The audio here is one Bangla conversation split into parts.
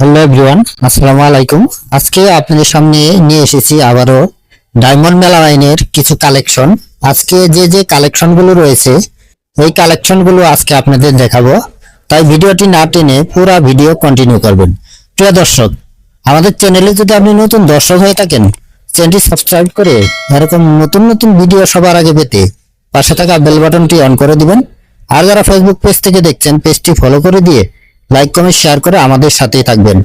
হ্যালো এভরিওয়ান, আসসালামু আলাইকুম। আজকে আপনাদের সামনে নিয়ে এসেছি আবারও ডায়মন্ড মেলা আইনের কিছু কালেকশন। আজকে যে যে কালেকশনগুলো রয়েছে, এই কালেকশনগুলো আজকে আপনাদের দেখাবো। তাই ভিডিওটি না টেনে পুরো ভিডিও কন্টিনিউ করবেন। প্রিয় দর্শক, আমাদের চ্যানেলে যদি আপনি নতুন দর্শক হয়ে থাকেন, চ্যানেলটি সাবস্ক্রাইব করে এরকম নতুন নতুন ভিডিও সবার আগে পেতে পাশে থাকা বেল বাটনটি অন করে দিবেন। আর যারা ফেসবুক পেজ থেকে দেখছেন পেজটি ফলো করে দিয়ে লাইক কমেন্ট শেয়ার করে আমাদের সাথেই থাকবেন।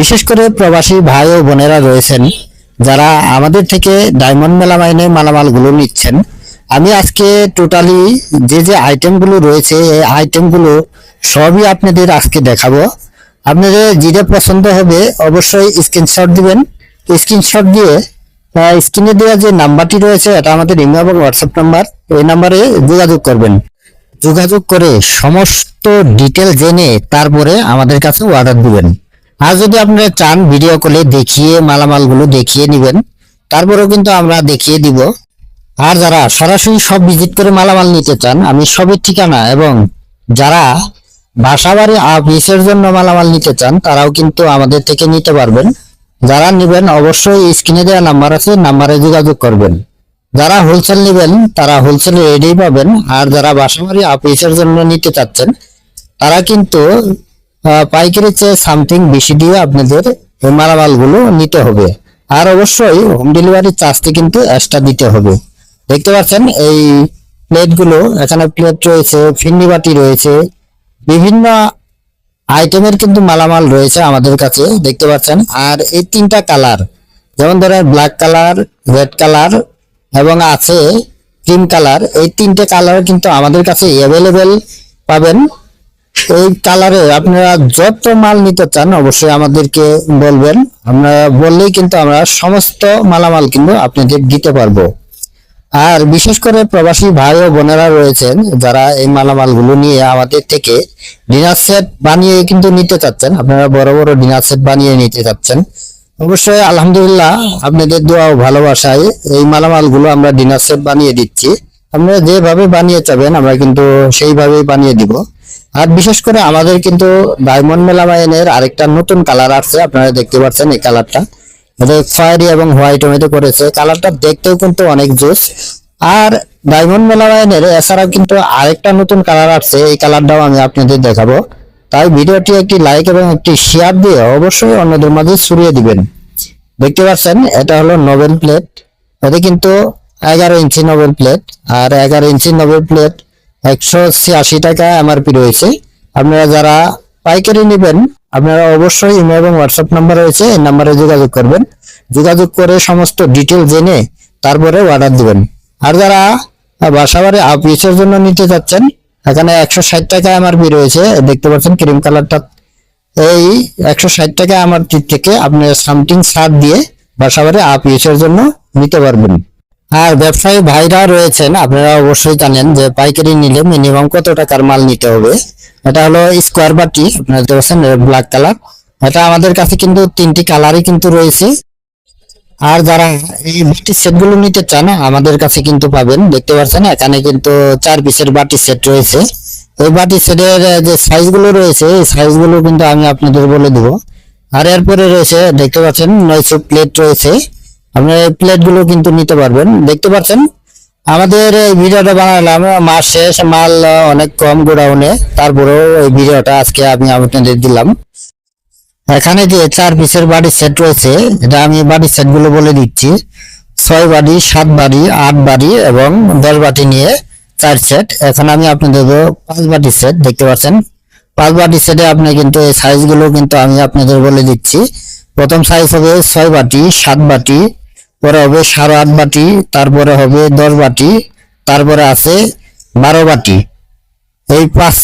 বিশেষ করে প্রবাসী ভাই ও বোনেরা রয়েছেন, যারা আমাদের থেকে ডায়মন্ড মেলা মাইনে মালামালগুলো নিচ্ছেন। আমি আজকে টোটালি যে যে আইটেমগুলো রয়েছে, এই আইটেমগুলো সবই আপনাদের আজকে দেখাবো। আপনাদের যেটা পছন্দ হবে, অবশ্যই স্ক্রিনশট দিবেন। স্ক্রিনশট দিয়ে স্ক্রিনে দেওয়া যে নাম্বারটি রয়েছে, এটা আমাদের ইমেল এবং হোয়াটসঅ্যাপ নাম্বার এই নাম্বারে যোগাযোগ করবেন। যোগাযোগ করে সমস্ত ডিটেল জেনে তারপরে আমাদের কাছে অর্ডার দিবেন। আর যদি আপনারা চান ভিডিও কলে দেখিয়ে, মালামালগুলো দেখিয়ে নেবেন, তারপরেও কিন্তু আমরা দেখিয়ে দিব। আর যারা সরাসরি সব ভিজিট করে মালামাল নিতে চান, আমি সবের ঠিকানা এবং যারা বাসাবাড়ি অফিসের জন্য মালামাল নিতে চান, তারাও কিন্তু আমাদের থেকে নিতে পারবেন। যারা নেবেন, অবশ্যই স্ক্রিনে দেওয়া নাম্বার আছে নাম্বারে যোগাযোগ করবেন। যারা হোলসেল নেবেন, তারা হোলসেল রেডি পাবেন। আর যারা বাসাবাড়ি অফিসের জন্য নিতে চাচ্ছেন, তারা কিন্তু পাইকারি চেয়ে সামথিং বেশি দিয়ে আপনাদের মালামালগুলো নিতে হবে। আর অবশ্যই হোম ডেলিভারি চার্জটি কিন্তু এক্সট্রা দিতে হবে। দেখতে পাচ্ছেন, এই প্লেটগুলো এখানে প্লেট রয়েছে, ফিন্নি বাটি রয়েছে। বিভিন্ন আইটেমের কিন্তু মালামাল রয়েছে আমাদের কাছে, দেখতে পাচ্ছেন। আর এই তিনটা কালার যেমন ধরেন ব্ল্যাক কালার রেড কালার এবং আছে ক্রিম কালার। এই তিনটে কালার কিন্তু আমাদের কাছে অ্যাভেলেবেল পাবেন। এই কালারে আপনারা যত মাল নিতে চান অবশ্যই আমাদেরকে বলবেন। আমরা বললেই কিন্তু আমরা সমস্ত মালামাল কিন্তু আপনাদের দিতে পারব। আর বিশেষ করে প্রবাসী ভাই ও বোনেরা রয়েছেন যারা এই মালামালগুলো নিয়ে আমাদের থেকে ডিনার সেট বানিয়ে কিন্তু নিতে চাচ্ছেন। আপনারা বড় বড় ডিনার সেট বানিয়ে নিতে চাচ্ছেন। অবশ্যই আলহামদুলিল্লাহ আপনাদের দোয়া ও ভালোবাসায় এই মালামালগুলো আমরা ডিনার সেট বানিয়ে দিচ্ছি। আপনারা যেভাবে বানিয়ে চাবেন, আমরা কিন্তু সেইভাবেই বানিয়ে দিব। আর বিশেষ করে আমাদের কিন্তু ডায়মন্ড মেলামাইনের আরেকটা নতুন কালার আসছে, আপনারা দেখতে পাচ্ছেন এই কালারটা। খয়েরি এবং হোয়াইট মধ্যে করেছে। কালারটা দেখতেও কিন্তু অনেক জোস। আর ডায়মন্ড মেলামাইনের এছাড়াও কিন্তু আরেকটা নতুন কালার আসছে, এই কালারটাও আমি আপনাদের দেখাবো। তাই ভিডিওটি একটি লাইক এবং একটি শেয়ার দিয়ে অবশ্যই অন্যদের মাঝে ছড়িয়ে দিবেন। দেখতে পাচ্ছেন, এটা হলো নোবেল প্লেট এটা কিন্তু এগারো ইঞ্চি নোবেল প্লেট আর এগারো ইঞ্চি নোবেল প্লেট একশো ছিয়াশি টাকা এমআরপি রয়েছে। আপনারা যারা পাইকারি নেবেন, আপনারা অবশ্যই ইমেল এবং হোয়াটসঅ্যাপ নাম্বার রয়েছে, এই নাম্বারে যোগাযোগ করবেন। যোগাযোগ করে সমস্ত ডিটেল জেনে তারপরে অর্ডার দিবেন। আর যারা বাসাবাড়ি অফিসের জন্য নিতে যাচ্ছেন এখানে একশো ষাট টাকা এমআরপি রয়েছে। দেখতে পাচ্ছেন ক্রিম কালারটা। এই একশো ষাট টাকা আমার থেকে আপনি সামথিং ছাড় দিয়ে বাসাবাড়ি আপ ইউসের জন্য নিতে পারবেন। আর ব্যবসায়ী ভাইরা রয়েছেন, আপনারা অবশ্যই জানেন যে পাইকারি নিলে মিনিমাম কত টাকার মাল নিতে হবে। এটা হলো স্কোয়ার বাটি, আপনারা দেখতে পাচ্ছেন ব্ল্যাক কালার এটা আমাদের কাছে কিন্তু তিনটি কালারই কিন্তু রয়েছে। আর যারা এই বাটি সেটগুলো নিতে চান, আমাদের কাছে কিন্তু পাবেন। দেখতে পাচ্ছেন, এখানে কিন্তু চার পিসের বাটি সেট রয়েছে। এই বাটি সেটের যে সাইজগুলো রয়েছে, এই সাইজগুলো কিন্তু আমি আপনাদের বলে দিব। আর এরপরে রয়েছে, দেখতে পাচ্ছেন, নয়শো প্লেট রয়েছে। আপনারা এই প্লেটগুলো কিন্তু নিতে পারবেন। দেখতে পাচ্ছেন, আমাদের এই ভিডিওটা বানালাম, মাস শেষ, মাল অনেক কম গোডাউনে। তারপরেও এই ভিডিওটা আজকে আমি আপনাদের দিলাম। এখানে যে চার পিসের বাড়ির সেট রয়েছে, এটা আমি বাড়ির সেটগুলো বলে দিচ্ছি। ছয় বাড়ি সাত বাড়ি আট বাড়ি এবং দশ বাটি নিয়ে চার সেট এখন আমি আপনাদের পাঁচ বাটি সেট দেখতে পাচ্ছেন? পাঁচ বাটি সেটে আপনি কিন্তু এই সাইজগুলো কিন্তু আমি আপনাদের বলে দিচ্ছি। প্রথম সাইজ হবে ছয় বাটি সাত বাটি পরে হবে সাড়ে আট বাটি তারপরে হবে দশ বাটি তারপরে আছে বারো বাটি এই পাঁচ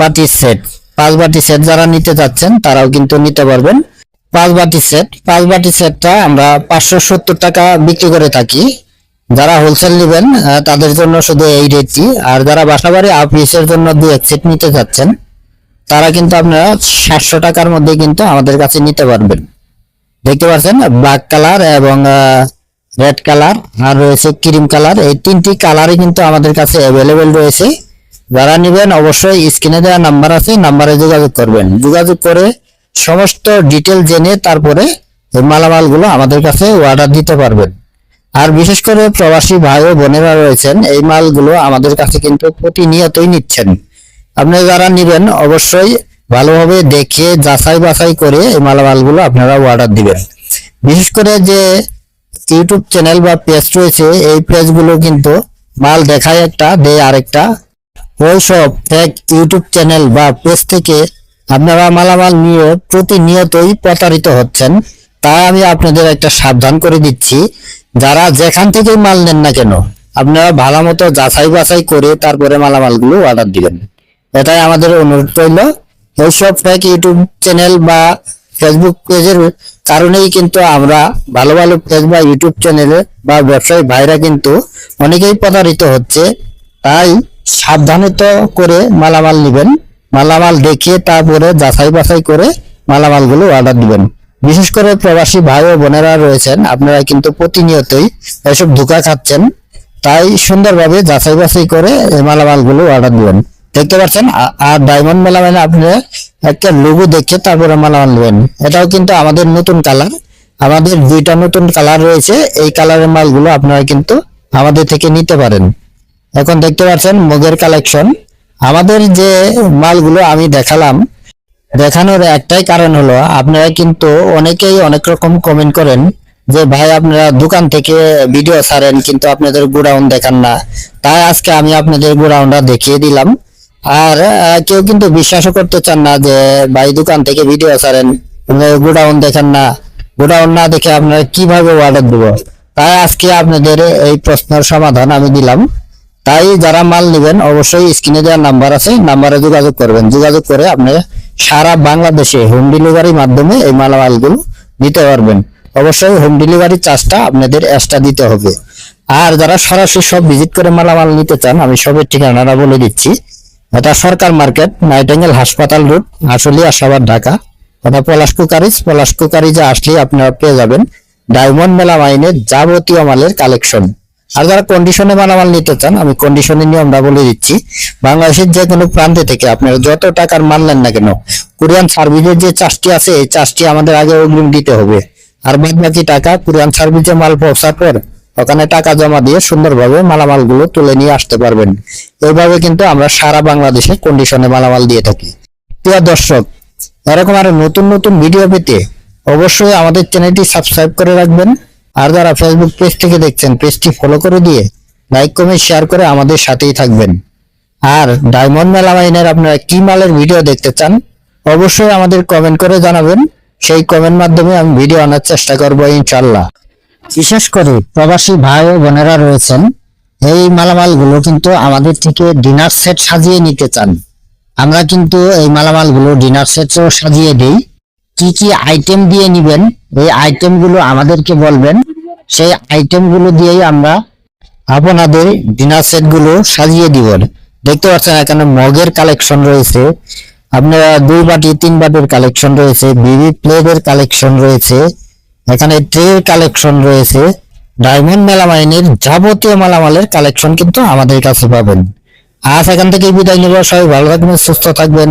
বাটি সেট পাঁচ বাটি সেট যারা নিতে চাচ্ছেন তারাও কিন্তু নিতে পারবেন। পাঁচ বাটি সেট পাঁচ বাটি সেটটা আমরা পাঁচশো সত্তর টাকা বিক্রি করে থাকি। যারা হোলসেল নেবেন তাদের জন্য শুধু এই রেটটি। আর যারা বাসাবাড়ি অফিসের জন্য দু এক সেট নিতে চাচ্ছেন তারা কিন্তু আপনারা সাতশো টাকার মধ্যে কিন্তু আমাদের কাছে নিতে পারবেন। দেখতে পাচ্ছেন ব্ল্যাক কালার এবং রেড কালার আর রয়েছে ক্রিম কালার এই তিনটি কালারই কিন্তু আমাদের কাছে অ্যাভেলেবেল রয়েছে। যারা নেবেন অবশ্যই স্ক্রিনে দেওয়া নাম্বার আছে, নাম্বারে যোগাযোগ করবেন। যোগাযোগ করে সমস্ত ডিটেল জেনে তারপরে এই মালামালগুলো আমাদের কাছে অর্ডার দিতে পারবেন। আর বিশেষ করে প্রবাসী ভাই ও বোনেরা রয়েছেন, এই মালগুলো আমাদের কাছে কিন্তু প্রতিনিয়তই নিচ্ছেন। আপনি যারা নিবেন অবশ্যই ভালোভাবে দেখে যাচাই বাছাই করে এই মালামালগুলো আপনারা অর্ডার দিবেন। বিশেষ করে যে ইউটিউব চ্যানেল বা পেজ রয়েছে, এই পেজগুলো কিন্তু মাল দেখায় একটা, দেয় আরেকটা। ওইসব ফেক ইউটিউব চ্যানেল বা পেজ থেকে আপনারা মালামাল নিয়ে প্রতিনিয়তই প্রতারিত হচ্ছেন। তাই আমি আপনাদের একটা সাবধান করে দিচ্ছি। যারা যেখান থেকেই মাল নেন না কেন, আপনারা ভালো মতো যাচাই বাছাই করে তারপরে মালামালগুলো অর্ডার দিবেন। এটাই আমাদের অনুরোধ রইল। এইসব ফেক ইউটিউব চ্যানেল বা ফেসবুক পেজের কারণেই কিন্তু আমরা ভালো ভালো পেজ বা ইউটিউব চ্যানেলে বা ব্যবসায়ী ভাইরা কিন্তু অনেকেই প্রতারিত হচ্ছে। তাই সাবধানিত করে মালামাল নেবেন। মালামাল দেখে তারপরে যাচাই বাছাই করে মালামালগুলো অর্ডার দিবেন। বিশেষ করে প্রবাসী ভাই ও বোনেরা রয়েছেন, আপনারা কিন্তু প্রতিনিয়তই এসব ধোকা খাচ্ছেন। তাই সুন্দরভাবে যাচাই বাছাই করে মালামালগুলো অর্ডার দিবেন। দেখতে পাচ্ছেন আর ডায়মন্ড মেলা মানে আপনি একটা লোগো দেখে তারপরে মালামাল নেবেন। এটাও কিন্তু আমাদের নতুন কালার আমাদের দুইটা নতুন কালার রয়েছে, এই কালারের মালগুলো আপনারা কিন্তু আমাদের থেকে নিতে পারেন। এখন দেখতে পাচ্ছেন মগের কালেকশন আমাদের যে মালগুলো আমি দেখালাম, দেখানোর একটাই কারণ হলো, আপনারা কিন্তু অনেকেই অনেক রকম কমেন্ট করেন যে, ভাই, আপনারা দোকান থেকে ভিডিও ছাড়েন, কিন্তু আপনাদের গোডাউন দেখান না। তাই আজকে আমি আপনাদের গোডাউনটা দেখিয়ে দিলাম। আর কেউ কিন্তু বিশ্বাসও করতে চান না যে, ভাই, দোকান থেকে ভিডিও ছাড়েন গোডাউন দেখেন না। গোডাউন না দেখে আপনারা কীভাবে অর্ডার দেবো? তাই আজকে আপনাদের এই প্রশ্নের সমাধান আমি দিলাম। তাই যারা মাল নেবেন, অবশ্যই স্ক্রিনে দেওয়ার নাম্বার আছে নাম্বারে যোগাযোগ করবেন। যোগাযোগ করে আপনি সারা বাংলাদেশে হোম ডেলিভারির মাধ্যমে এই মালামালগুলো নিতে পারবেন। অবশ্যই হোম ডেলিভারি চার্জটা আপনাদের এক্সট্রা দিতে হবে। আর যারা সরাসরি সব ভিজিট করে মালামাল নিতে চান, আমি সবের ঠিকানাটা বলে দিচ্ছি। এটা সরকার মার্কেট, নাইটেঙ্গেল হাসপাতাল রোড, আশুলিয়া, সাভার, ঢাকা। এটা পলাশ কুকারিজ। পলাশ কুকারিজে আসলে আপনারা পেয়ে যাবেন ডায়মন্ড মেলা মাইনের যাবতীয় মালের কালেকশন আর যারা কন্ডিশনে মালামাল নিতে চান, আমি কন্ডিশনের নিয়মটা বলে দিচ্ছি। বাংলাদেশের যে কোনো প্রান্তে থেকে আপনারা যত টাকার মাল নেন না কেন কোরিয়ান সার্ভিসের যে চার্জটি আছে, এই চার্জটি আমাদের আগে অগ্রিম দিতে হবে। আর বাদ বাকি টাকা কোরিয়ান সার্ভিসে মাল পৌঁছার পর, ওখানে টাকা জমা দিয়ে সুন্দরভাবে মালামালগুলো তুলে নিয়ে আসতে পারবেন। এইভাবে কিন্তু আমরা সারা বাংলাদেশে কন্ডিশনে মালামাল দিয়ে থাকি। প্রিয় দর্শক, এরকম আরও নতুন নতুন ভিডিও পেতে অবশ্যই আমাদের চ্যানেলটি সাবস্ক্রাইব করে রাখবেন। আর যারা ফেসবুক পেজ থেকে দেখছেন পেজটি ফলো করে দিয়ে লাইক কমেন্ট শেয়ার করে আমাদের সাথেই থাকবেন। আর ডায়মন্ড মেলা মাইনের আপনারা কি মালের ভিডিও দেখতে চান, অবশ্যই আমাদের কমেন্ট করে জানাবেন। সেই কমেন্ট মাধ্যমে আমি ভিডিও আনার চেষ্টা করব ইনশাল্লাহ বিশেষ করে প্রবাসী ভাই ও বোনেরা রয়েছেন, এই মালামালগুলো কিন্তু আমাদের থেকে ডিনার সেট সাজিয়ে নিতে চান। আমরা কিন্তু এই মালামালগুলো ডিনার সেটও সাজিয়ে দিই। কি কি আইটেম দিয়ে নিবেন, এই আইটেমগুলো আমাদেরকে বলবেন। সেই আইটেমগুলো দিয়েই আমরা আপনাদের ডিনার সেটগুলো সাজিয়ে দিব। দেখতে পাচ্ছেন এখানে মগের কালেকশন রয়েছে। আপনারা দুই বাটি, তিন বাটির কালেকশন রয়েছে। বিবি প্লেটের কালেকশন রয়েছে। এখানে ট্রের কালেকশন রয়েছে। ডায়মন্ড মেলামাইনের যাবতীয় মালামালের কালেকশন কিন্তু আমাদের কাছে পাবেন। আজ এখান থেকে বিদায় নেব। সবাই ভালো থাকবেন, সুস্থ থাকবেন।